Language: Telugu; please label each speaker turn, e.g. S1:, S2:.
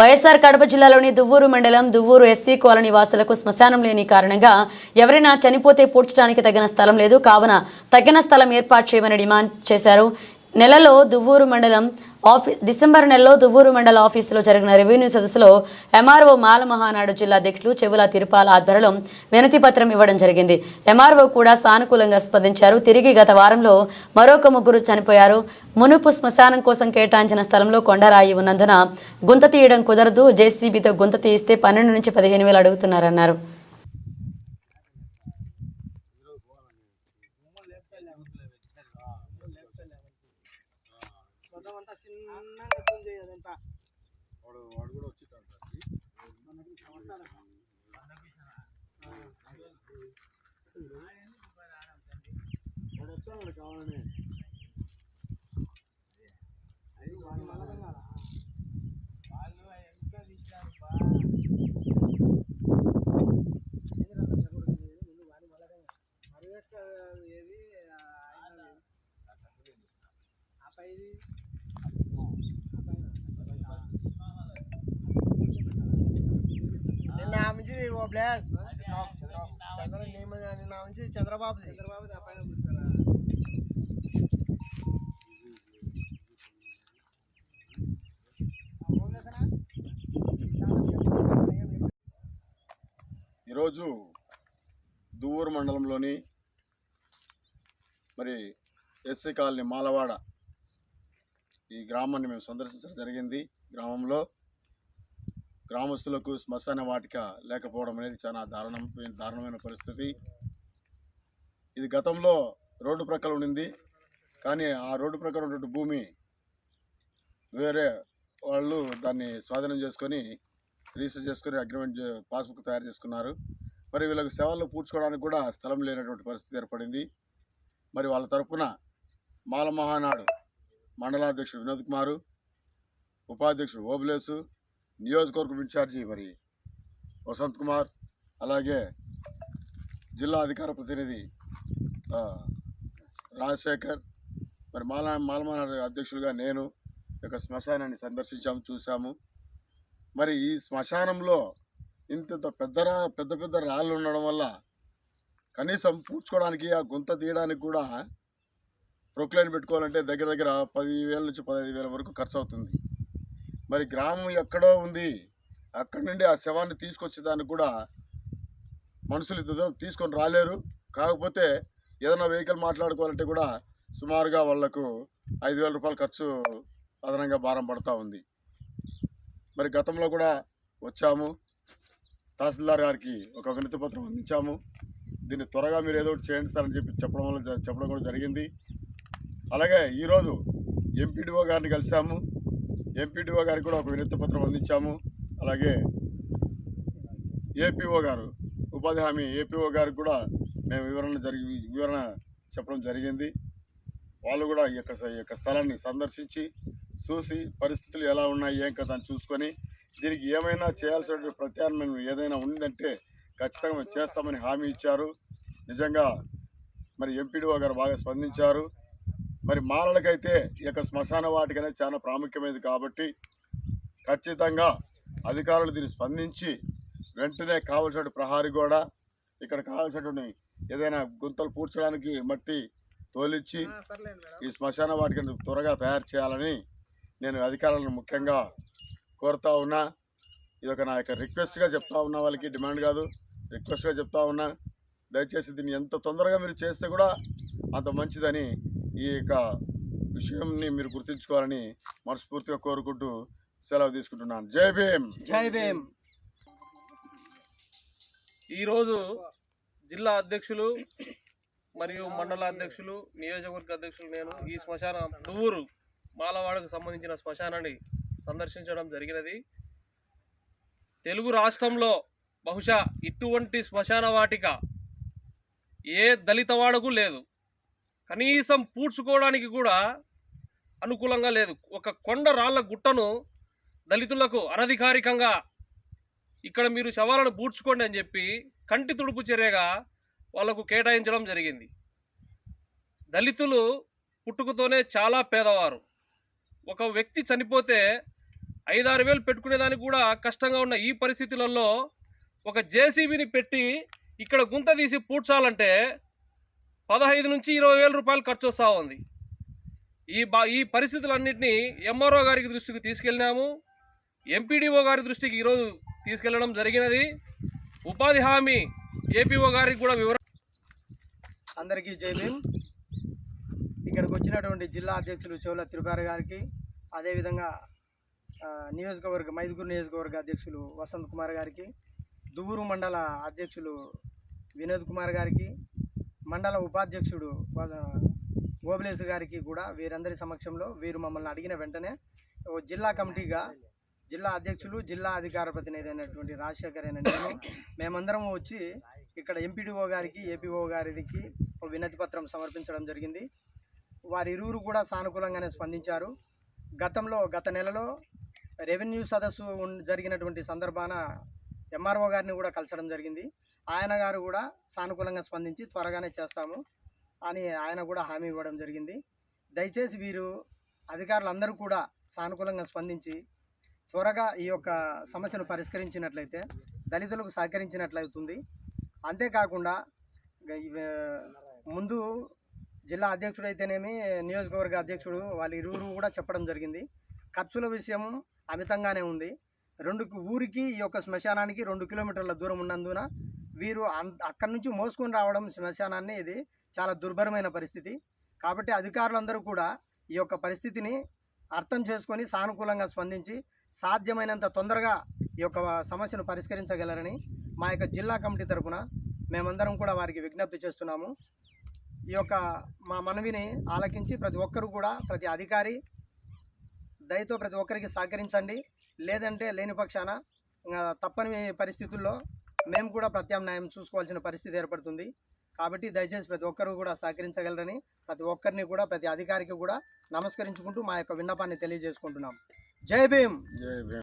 S1: వైఎస్ఆర్ కడప జిల్లాలోని దువ్వూరు మండలం దువ్వూరు ఎస్సీ కాలనీ వాసులకు శ్మశానం లేని కారణంగా ఎవరైనా చనిపోతే పూడ్చడానికి తగిన స్థలం లేదు. కావున తగిన స్థలం ఏర్పాటు చేయమని డిమాండ్ చేశారు. నెలలో దువ్వూరు మండలం ఆఫీ డిసెంబర్ నెలలో దువ్వూరు మండల ఆఫీసులో జరిగిన రెవెన్యూ సదస్సులో ఎంఆర్ఓ మాల మహానాడు జిల్లా అధ్యక్షులు చెవుల తిరుపాల ఆధ్వర్యంలో వినతి పత్రం ఇవ్వడం జరిగింది. ఎంఆర్ఓ కూడా సానుకూలంగా స్పందించారు. తిరిగి గత వారంలో మరొక ముగ్గురు చనిపోయారు. మునుపు శ్మశానం కోసం కేటాయించిన స్థలంలో కొండరాయి ఉన్నందున గుంత తీయడం కుదరదు. జేసీబీతో గుంత తీయిస్తే పన్నెండు నుంచి పదిహేను వేలు అడుగుతున్నారన్నారు.
S2: మొత్తం అంతా చిన్నగా చేయదంతా
S3: వాడు వాడు కూడా వచ్చి వాడు వస్తాడు కావాలని
S2: అది వాడి మలకం కాదా? ఏంది రా దశ కొడుకు ఇది? ముందు వాడి మలకం. మరి యొక్క ఏది. ఆ పైది
S4: ఓ ప్లేస్ చంద్ర చంద్రబాబు
S2: చంద్రబాబు
S3: ఈరోజు దువ్వూరు మండలంలోని మరి ఎస్సీ కాలనీ మాలవాడ ఈ గ్రామాన్ని మేము సందర్శించడం జరిగింది. గ్రామంలో గ్రామస్తులకు శ్మశాన వాటిక లేకపోవడం అనేది చాలా దారుణం దారుణమైన పరిస్థితి. ఇది గతంలో రోడ్డు ప్రక్కల ఉండింది. కానీ ఆ రోడ్డు ప్రక్కల ఉన్నటువంటి భూమి వేరే వాళ్ళు దాన్ని స్వాధీనం చేసుకొని రిజిస్టర్ చేసుకొని అగ్రిమెంట్ పాస్బుక్ తయారు చేసుకున్నారు. మరి వీళ్ళకి సేవలు పూడ్చుకోవడానికి కూడా స్థలం లేనటువంటి పరిస్థితి ఏర్పడింది. మరి వాళ్ళ తరఫున మాల మహానాడు మండలాధ్యక్షుడు వినోద్ కుమారు ఉపాధ్యక్షుడు ఓబులేసు నియోజకవర్గం ఇన్ఛార్జి మరి వసంత్ కుమార్ అలాగే జిల్లా అధికార ప్రతినిధి రాజశేఖర్ మరి మాలా మాలమానాడు అధ్యక్షులుగా నేను ఈ యొక్క శ్మశానాన్ని సందర్శించాము చూసాము మరి ఈ శ్మశానంలో ఇంత పెద్ద రా పెద్ద పెద్ద రాళ్ళు ఉండడం వల్ల కనీసం పూడ్చుకోవడానికి ఆ గుంత తీయడానికి కూడా ప్రొక్లైన్ పెట్టుకోవాలంటే దగ్గర దగ్గర పదివేల నుంచి పదహైదు వేల వరకు ఖర్చు అవుతుంది మరి గ్రామం ఎక్కడో ఉంది. అక్కడి నుండి ఆ శవాన్ని తీసుకొచ్చేదానికి కూడా మనుషులు ఇంత తీసుకొని రాలేరు. కాకపోతే ఏదైనా వెహికల్ మాట్లాడుకోవాలంటే కూడా సుమారుగా వాళ్ళకు ఐదు వేల రూపాయల ఖర్చు అదనంగా భారం పడుతూ ఉంది. మరి గతంలో కూడా వచ్చాము. తహసీల్దార్ గారికి ఒక వినతి పత్రం అందించాము. దీన్ని త్వరగా మీరు ఏదో ఒకటి చేయండి సార్ అని చెప్పి చెప్పడం వల్ల చెప్పడం కూడా జరిగింది. అలాగే ఈరోజు ఎంపీడీఓ గారిని కలిసాము ఎంపీడీఓ గారికి కూడా ఒక వినతి పత్రం అందించాము. అలాగే ఏపీఓ గారు ఉపాధి హామీ ఏపీఓ గారికి కూడా మేము వివరణ జరిగి వివరణ చెప్పడం జరిగింది. వాళ్ళు కూడా ఈ యొక్క ఈ యొక్క స్థలాన్ని సందర్శించి చూసి పరిస్థితులు ఎలా ఉన్నాయి ఏం కదా అని చూసుకొని దీనికి ఏమైనా చేయాల్సిన ప్రత్యామ్నాయం ఏదైనా ఉందంటే ఖచ్చితంగా చేస్తామని హామీ ఇచ్చారు. నిజంగా మరి ఎంపీడీఓ గారు బాగా స్పందించారు. మరి మాలలకైతే ఈ యొక్క శ్మశాన వాటిక అనేది చాలా ప్రాముఖ్యమైనది కాబట్టి ఖచ్చితంగా అధికారులు దీన్ని స్పందించి వెంటనే కావలసిన ప్రహారీ గోడ ఇక్కడ కావాల్సినటువంటి ఏదైనా గుంతలు పూడ్చడానికి మట్టి తోలిచ్చి ఈ శ్మశాన వాటికను త్వరగా తయారు చేయాలని నేను అధికారులను ముఖ్యంగా కోరుతా ఉన్నా. ఇది ఒక నా యొక్క రిక్వెస్ట్గా చెప్తా ఉన్నా వాళ్ళకి డిమాండ్ కాదు. రిక్వెస్ట్గా చెప్తా ఉన్నా. దయచేసి దీన్ని ఎంత తొందరగా మీరు చేస్తే కూడా అంత మంచిదని ఈ యొక్క విషయంని మీరు గుర్తుంచుకోవాలని మనస్ఫూర్తిగా కోరుకుంటూ సెలవు తీసుకుంటున్నాను. జై భీమ్!
S4: జై భీమ్!
S5: ఈరోజు జిల్లా అధ్యక్షులు మరియు మండల అధ్యక్షులు నియోజకవర్గ అధ్యక్షులు నేను ఈ శ్మశాన దువ్వూరు మాలవాడకు సంబంధించిన శ్మశానాన్ని సందర్శించడం జరిగినది. తెలుగు రాష్ట్రంలో బహుశా ఇటువంటి శ్మశాన వాటిక ఏ దళితవాడకు లేదు. కనీసం పూడ్చుకోవడానికి కూడా అనుకూలంగా లేదు. ఒక కొండ రాళ్ళ గుట్టను దళితులకు అనధికారికంగా ఇక్కడ మీరు శవాలను పూడ్చుకోండి అని చెప్పి కంటి తుడుపు చర్యగా వాళ్ళకు కేటాయించడం జరిగింది. దళితులు పుట్టుకతోనే చాలా పేదవారు. ఒక వ్యక్తి చనిపోతే ఐదారు వేలు పెట్టుకునేదానికి కూడా కష్టంగా ఉన్న ఈ పరిస్థితులలో ఒక జేసీబీని పెట్టి ఇక్కడ గుంత తీసి పూడ్చాలంటే పదహైదు నుంచి ఇరవై వేల రూపాయలు ఖర్చు వస్తూ ఉంది. ఈ బా ఈ పరిస్థితులన్నింటినీ ఎంఆర్ఓ గారికి దృష్టికి తీసుకెళ్ళినాము. ఎంపీడీఓ గారి దృష్టికి ఈరోజు తీసుకెళ్ళడం జరిగినది. ఉపాధి హామీ ఏపీఓ గారికి కూడా వివరణ
S4: అందరికీ జై భీమ్. ఇక్కడికి వచ్చినటువంటి జిల్లా అధ్యక్షులు చోళ తిరుపారి గారికి అదేవిధంగా నియోజకవర్గ మైదుగురు నియోజకవర్గ అధ్యక్షులు వసంత్ కుమార్ గారికి దువ్వూరు మండల అధ్యక్షులు వినోద్ కుమార్ గారికి మండల ఉపాధ్యక్షుడు వ- గోబులేసు గారికి కూడా వీరందరి సమక్షంలో వీరు మమ్మల్ని అడిగిన వెంటనే ఓ జిల్లా కమిటీగా జిల్లా అధ్యక్షులు జిల్లా అధికార ప్రతినిధి అయినటువంటి రాజశేఖర్ అయిన నేను మేమందరం వచ్చి ఇక్కడ ఎంపీడీఓ గారికి ఏపీఓ గారికి ఒక వినతి పత్రం సమర్పించడం జరిగింది. వారి ఇరువురు కూడా సానుకూలంగానే స్పందించారు. గతంలో గత నెలలో రెవెన్యూ సదస్సు జరిగినటువంటి సందర్భాన ఎంఆర్ఓ గారిని కూడా కలసడం జరిగింది. ఆయన గారు కూడా సానుకూలంగా స్పందించి త్వరగానే చేస్తాము అని ఆయన కూడా హామీ ఇవ్వడం జరిగింది. దయచేసి వీరు అధికారులందరూ కూడా సానుకూలంగా స్పందించి త్వరగా ఈ యొక్క సమస్యను పరిష్కరించినట్లయితే దళితులకు సహకరించినట్లయితుంది అంతేకాకుండా ముందు జిల్లా అధ్యక్షుడు అయితేనేమి నియోజకవర్గ అధ్యక్షుడు వాళ్ళ ఇరువురు కూడా చెప్పడం జరిగింది. ఖర్చుల విషయం అమితంగానే ఉంది. రెండు ఊరికి ఈ యొక్క శ్మశానానికి రెండు కిలోమీటర్ల దూరం ఉన్నందున వీరు అన్- అక్కడి నుంచి మోసుకొని రావడం శ్మశానాన్ని ఇది చాలా దుర్భరమైన పరిస్థితి. కాబట్టి అధికారులందరూ కూడా ఈ యొక్క పరిస్థితిని అర్థం చేసుకొని సానుకూలంగా స్పందించి సాధ్యమైనంత తొందరగా ఈ యొక్క సమస్యను పరిష్కరించగలరని మా యొక్క జిల్లా కమిటీ తరఫున మేమందరం కూడా వారికి విజ్ఞప్తి చేస్తున్నాము. ఈ యొక్క మా మనవిని ఆలకించి ప్రతి ఒక్కరు కూడా ప్రతి అధికారి దయతో ప్రతి ఒక్కరికి సహకరించండి. లేదంటే లేని పక్షాన తప్పని పరిస్థితుల్లో మేము కూడా ప్రత్యామ్నాయం చూసుకోవాల్సిన పరిస్థితి ఏర్పడుతుంది. కాబట్టి దయచేసి ప్రతి ఒక్కరు కూడా సహకరించగలరని ప్రతి ఒక్కరిని కూడా ప్రతి అధికారికి కూడా నమస్కరించుకుంటూ మా యొక్క విన్నపాన్ని తెలియజేసుకుంటున్నాం. జై భీమ్!
S3: జై భీమ్!